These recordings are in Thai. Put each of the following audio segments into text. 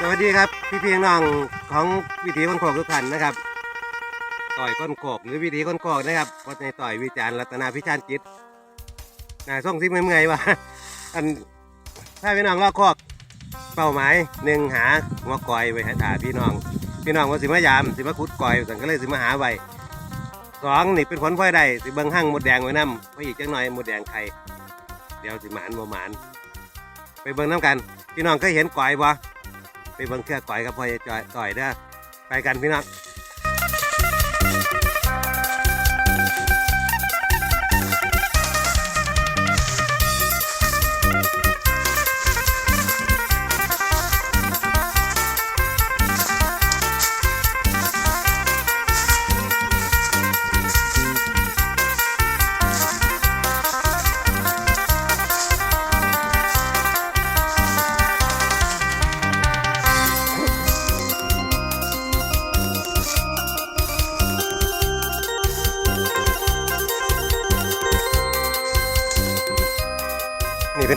สวัสดีครับ พี่เพียงน้องของวิถีคนโขกทุกท่านนะครับ ต่อยก้นโขกหรือวิถีคนโขกนะครับก็ในต่อยวิจารณ์รัตนาพิชานจิตน่าส่งที่เมื่อยๆว่าอันถ้าพี่น้องลอกคอกเป้าหมายหนึ่งหาหัวกอยไว้ให้ถาพี่น้อง พี่น้องว่าสิมายามสิมาขุดกอยสันก็เลยสิมาหาไว้สองนี่เป็นผลพลอยได้สิเบิ่งหั่งหมดแดงไว้นำไว้อีกจังหน่อยหมดแดงไข่ เดี๋ยวสิหมานบ่หมาน ไปเบิ่งน้ำกัน พี่น้องเคยเห็นกอยบ่ไปเบิ่งเครือก่อยกับพ่อใหญ่จอยต่อยเด้อไปกันพี่น้อง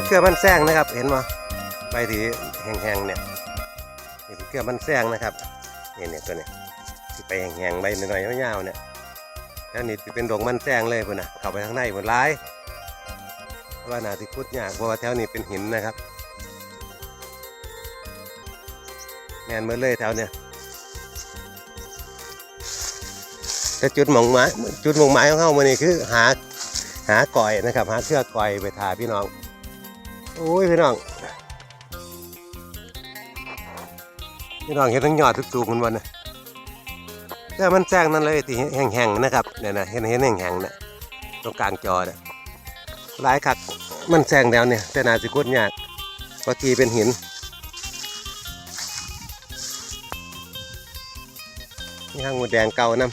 เป็นเครือมันแซงนะครับ เห็นบ่ใบที่แห้งๆเนี่ยนี่เป็นเครือมันแซงนะครับนี่เนี่ยตัวเนี้ที่ไปแห้งๆใบหน่อยๆยาวๆเนี่ยแล้วนี่เป็นดงมันแซงเลยพุ่นนะเข้าไปข้างในหมดร้ายเพราะว่านาที่คุดยากเพราะว่าแถวนี้เป็นหินนะครับแมนเมื่อเลยแถวเนี่ยแต่จุดหมองไม้จุดหมองไม้ของเขามันนี่คือหาหาก่อยนะครับ หาเชือกก่อยไปทาพี่น้อง โอ้ยพี่น้องพี่น้องเห็นทั้งยอดทุกสูงมันวันนะแต่มันแจ้งนั่นเลยที่แห้งๆนะครับเนี่ยนะเห็นเห็นแห้งๆนะตรงกลางจอเนี่ยหลายคักมันแซงแล้วเนี่ย แต่นาสิกุดยากเพราะทีเป็นหินนี่ห้างหูแดงเก่านํ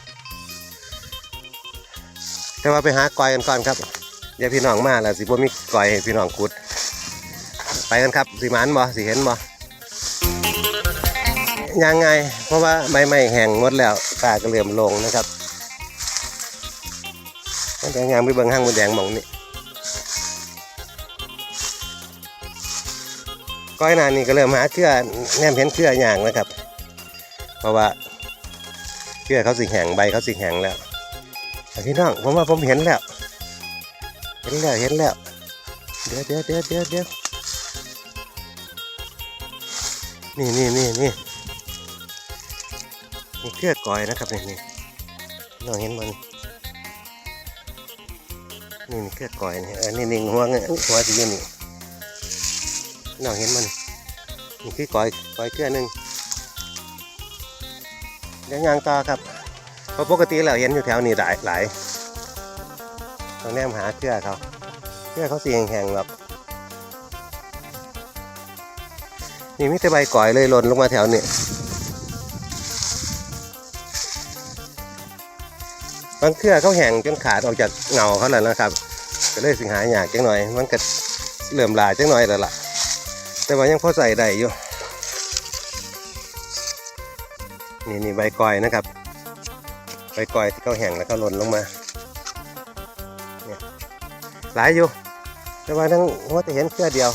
แต่ว่าไปหากอยกันก่อนครับเดี๋ยวพี่น้องมาแล้วสิบ่มีกอยให้พี่น้องขุด ไปกันครับสิหมันบ่สิเห็นบ่ยังไง เพราะว่าใบไม้แห้งหมดแล้วตาก็เริ่มลงนะครับมันแดงยางไปเบิ่งห้างมันแดงหมองนี่ก้อยนานี่ก็เริ่มหาเครือแนมเห็นเครืออย่างนะครับ เพราะว่าเครือเขาสิแห้งใบเขาสิแห้งแล้วพี่น้องผมว่าผมเห็นแล้ว เห็นแล้วเห็นแล้ว เดี๋ยวเดี๋ยวเดี๋ยวเดี๋ยว นี่นี่นี่นี่นี่เครือกอยนะครับนี่นี่น้องเห็นมันนี่นี่เครือกอยนี่ออนี่นี่หัวเงี้ยหัวสีนี่น้องเห็นมันนี่คือกอยกอยเครือหนึ่งเดี๋ยวยางต่อครับเพราะปกติเราเห็นอยู่แถวนี้หลายหลายต้องแนมหาเครือเขาเครือเขาสีแห้งแบบ นี่มิแต่ใบก่อยเลยหล่นลงมาแถวนี้บางเครือเขาแห้งจนขาดออกจากเงาเขาแล้วนะครับ ก็เลยสิงหาอยากจังหน่อย มันก็เหลื่อมลายจังหน่อยแล้วล่ะ แต่ว่ายังพอใส่ได้อยู่นี่นี่ใบก่อยนะครับ ใบก่อยที่เขาแห้งแล้วก็หล่นลงมาเนี่ยหลายอยู่ แต่ว่าทั้งหัวแต่เห็นเครือเดียว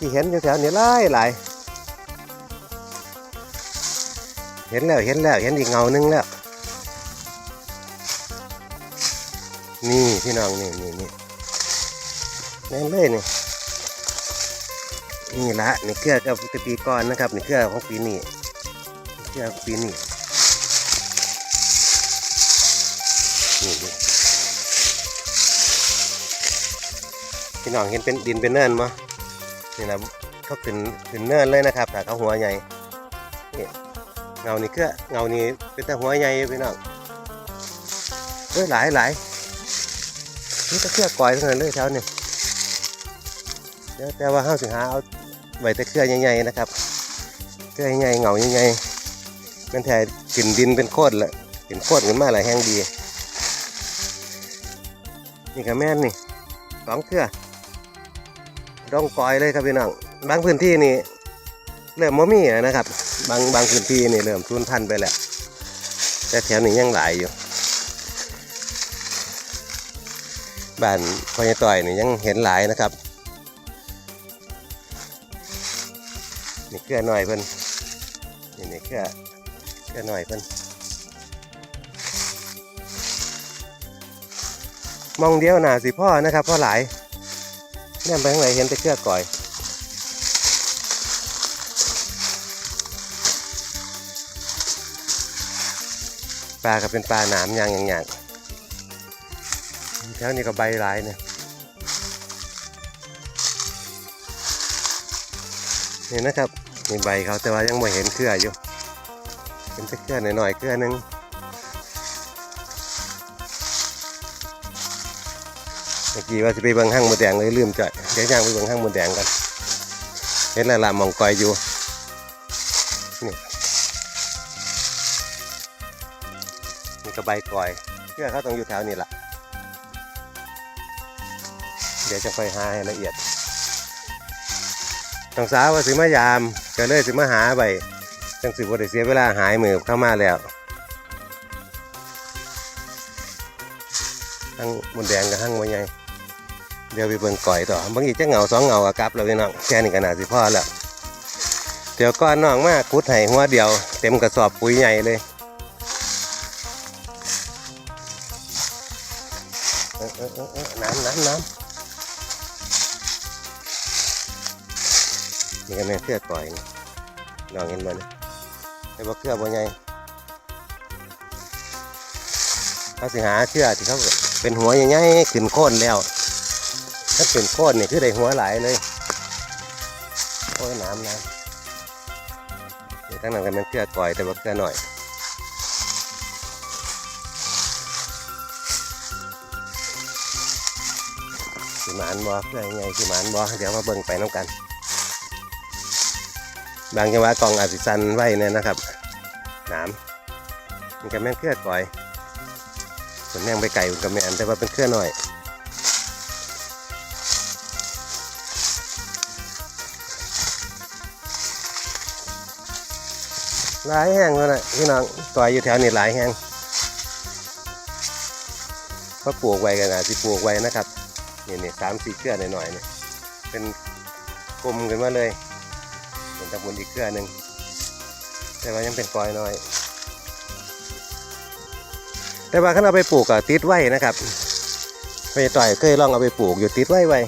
ที่เห็นอยู่แถวนี้หลายหลายเห็นแล้วเห็นแล้วเห็นอีกเงาหนึงแล้ว นี่พี่น้องนี่นี่นี่แน่นเลยนี่นี่ละนี่เครือกับปีก่อนนะครับนี่เครือของปีนี้เครือของปีนี้นี่นี่พี่น้องเห็นเป็นดินเป็นเนินมั้ย นี่นะเขาขึ้นขึ้นเนินเลยนะครับแต่เขาหัวใหญ่นี่เงานี่ก็เงานี่เป็นแต่หัวใหญ่พี่น้องเฮ้ยหลายหลายนี่ตะเคียก่อยทั้งนั้นเลยแถวนี่เดี๋ยแต่ว่าเฮาสิหาเอาไว้แต่เครือใหญ่ๆนะครับเครือใหญ่ๆเงาใหญ่ๆมันแทนขึ้นดินเป็นโคตรละขึ้นโคตรขึ้นมาหลายแห้งดีนี่ก็แม่นนี่สองเครือ ดองกอยเลยครับพี่น้องบางพื้นที่นี่เริ่มมมีแล้วนะครับ บางบางพื้นที่นี่เริ่มสูญพันไปแล้วแต่แถวนี้ยังหลายอยู่บ้านพญต่อยนี่ยังเห็นหลายนะครับนี่เครือหน่อยเพิ่นนี่นี่เครือเครือหน่อยเพิ่นมองเดียวหนาสิพ่อนะครับพ่อหลาย เนี่ยไปข้างไหนเห็นแต่เครือก่อย ปลาก็เป็นปลาหนามยางอย่างอย่างแถวนี้ก็ใบหลายเนี่ยนี่นนะครับมีใบเขาแต่ว่ายังไม่เห็นเครืออยู่ เป็นแต่เครือหน่อยๆเครือหนึง เมื่อกี้ว่าจะไปเบิ่งห้างหมดแดงเลยลืมจ่อยเดี๋ยวย่างไปเบิ่งห้างหมดแดงกันเห็นละละมองกอยอยู่นี่ก็ใบกอยเชื่อเขาต้องอยู่แถวนี้ละเดี๋ยวจะค่อยหาให้ละเอียดต้องสาวว่าสิมายามก็เลยสิมาหาใบจังสิบ่ได้เสียเวลาหายมือเข้ามาแล้วทั้งมนแดงกับทั้งมนใหญ่ เดี๋ยวไปเบิ่งก่อยต่อบางทีจะเหงาสองเหงากับกลับแล้วพี่น้องแค่นี้ก็น่าสิพอแล้วเดี๋ยวก้อนน้องมากคุดให้หัวเดียว เต็มกระสอบปุ๋ยใหญ่เลยน้ำน้ำน้ำนี่ก็แม่นเสื้อก่อยนี่ลองเห็นมันแต่ว่าเครือบ่ใหญ่เขาสิหาเชือที่เขาเป็นหัวใหญ่ๆขึ้นโค่นแล้ว ถ้าขึ้นโค่นนี่คือได้หัวหลายเลยโอ้ยน้ำน้ำนี่ตั้งนั้นก็เป็นเครือก่อยแต่ว่าเครือหน่อยสิมานบ่เพื่อยังไงสิมานบ่เดี๋ยวมาเบิ่งไปน้ำกัน บางจังหวะกองอาจสิสันไว้เนี่ยนะครับนามมันก็แม่นเครือก่อยส่วนแม่งไปไก่มันก็แม่นแต่ว่าเป็นเครือหน่อย หลายแห้งเลยนะพี่น้องต่อยอยู่แถวนี้หลายแห้งเพราะปลูกไว้กันนะที่ปลูกไว้นะครับนี่นี่สามสี่เครือหน่อยๆเนี่ยเป็นกลมกันมาเลยเป็นตะบุนอีกเครือหนึ่งแต่ว่ายังเป็นกอยน้อย แต่ว่าขันเอาไปปลูกอะติดไว้นะครับไปต่อยเคยลองเอาไปปลูกอยู่ติดไว้ไว้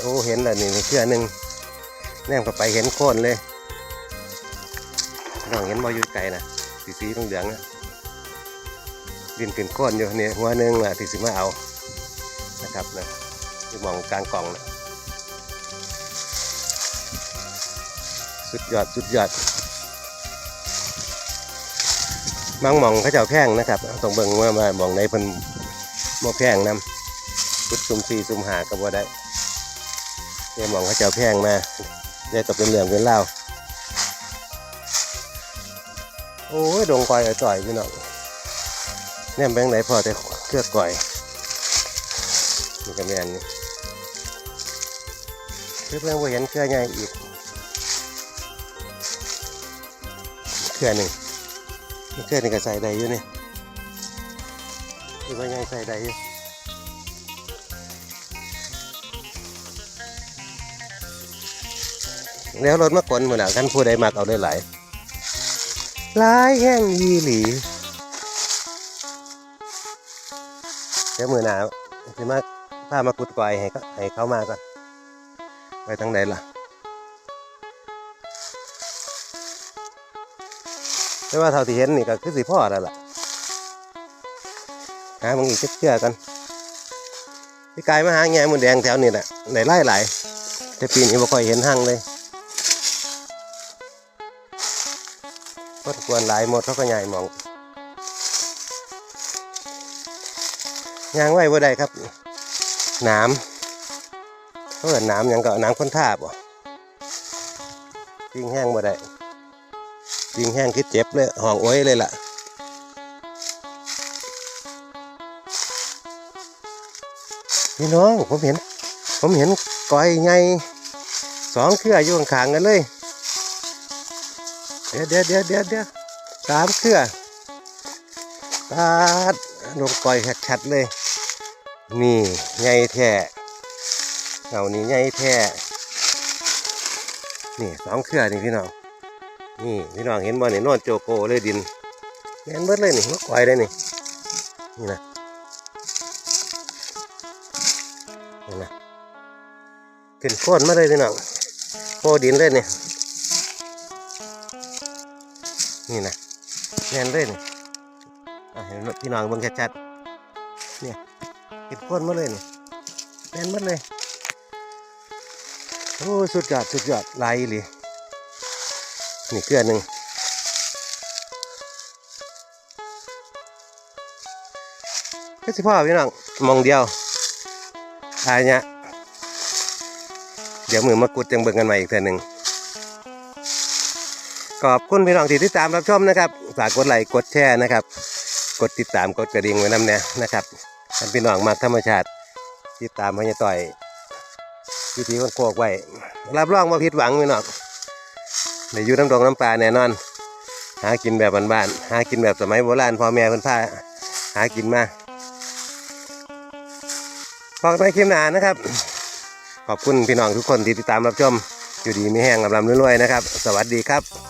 โอ้เห็นแล้วนี่เครือหนึ่งแนมเข้าไปเห็นโคนเลยน้องเห็นบอยู่ไกลนะสีสีเหลืองๆนะดินขึ้นก้นอยู่เนี่ยหัวหนึ่งแหละที่สิมาเอานะครับนะที่มองกลางกล่องนะสุดยอดสุดยอดบางมองเขาเจ้าแพงนะครับต้องเบิ่งว่ามามองในพิ่นบ่แพงนำพุดซุ่มซีซุ่มหาก็บ่ได้ เนี่ยหมองเขาเจ้าแพงมาเนี่ยก็เป็นเรื่องเป็นเล่าโอ้ยดงก่อยจ่อยพี่น้องแนมแบงไหนพอแต่เครือก่อยนี่ก็แม่นนี่เครือเพิ่งว่าเห็นเครือใหญ่อีกเครือหนึ่งเครือหนึ่งก็ใส่ได้อยู่นี่คือว่าใหญ่ใส่ได้อยู่ แล้วรถมากลนหมดแล้วกันผู้ใดมักเอาได้หลายหลายแห้งยีหลีเดี๋ยวมือหนาวสิมาพามากุดกอยให้ให้เขามาก่อนไปทางไหนล่ะแต่ว่าเท่าที่เห็นนี่ก็คือสีพ่อแล้วล่ะหามึงอีกเชื่อกันพี่กายมาหาแง่มือแดงแถวนี้แหละไหนไล่หลายแต่ปีนี้ไม่ค่อยเห็นหั่งเลย ก็ควรหลายหมดเขาก็ใหญ่หมองยางไว้บ่ได้ครับน้ำเขาเอินน้ำยังก็น้ำค้นทาบอะยิงแห้งบ่ได้ยิงแห้งคือเจ็บเลยห้องโอ้ยเลยล่ะพี่น้องผมเห็น ผมเห็นก้อยไงสองเครืออยู่ข้างๆกันเลย ดี๋ยวเดี๋ยวเดี๋ยวเดี๋ยวเดี๋ยวสามเครือตาดลงปล่อยชัดๆเลย นี่ใหญ่แท้เอานี่ใหญ่แท้นี่สองเครือนี่พี่น้อง นี่พี่น้องเห็นบ่เนี่ยนอนโจโกเลยดินแม่นเบิดเลยนี่มันปล่อยเลยนี่ นี่นะนี่นะขึ้นโค่นมาเลยพี่น้องโคดินเลยนี่ นี่นะแน่นเลยนี่เห็นพี่น้องเบิ่งชัดๆเนี่ยขึ้นโค่นมาเลยนี่แน่นมดเลยโอ้สุดยอดสุดยอดลายอีหลีนี่เกลือหนึ่งก็สิพ่อพี่น้องมองเดียวทายเนี่ยเดี๋ยวมือมากุดจังเบิ่งกันใหม่อีกเทื่อหนึ่ง ขอบคุณพี่น้องที่ติดตามรับชมนะครับฝากกดไลค์กดแชร์นะครับ กดติดตามกดกระดิ่งไว้นำเนี่ยนะครับท่านพี่น้องมากธรรมชาติติดตามพญาต่อยวิธีคนโคกไว้รับรองว่าผิดหวังพี่น้องในอยู่น้ำดองน้ำปลาแน่นอน หากินแบบบ้านๆหากินแบบสมัยโบราณพ่อแม่เพิ่นพาหากินมาบอกในคลิปหน้านะครับ ขอบคุณพี่น้องทุกคนที่ติดตามรับชมอยู่ดีไม่แห้งลำลำรวยๆนะครับ สวัสดีครับ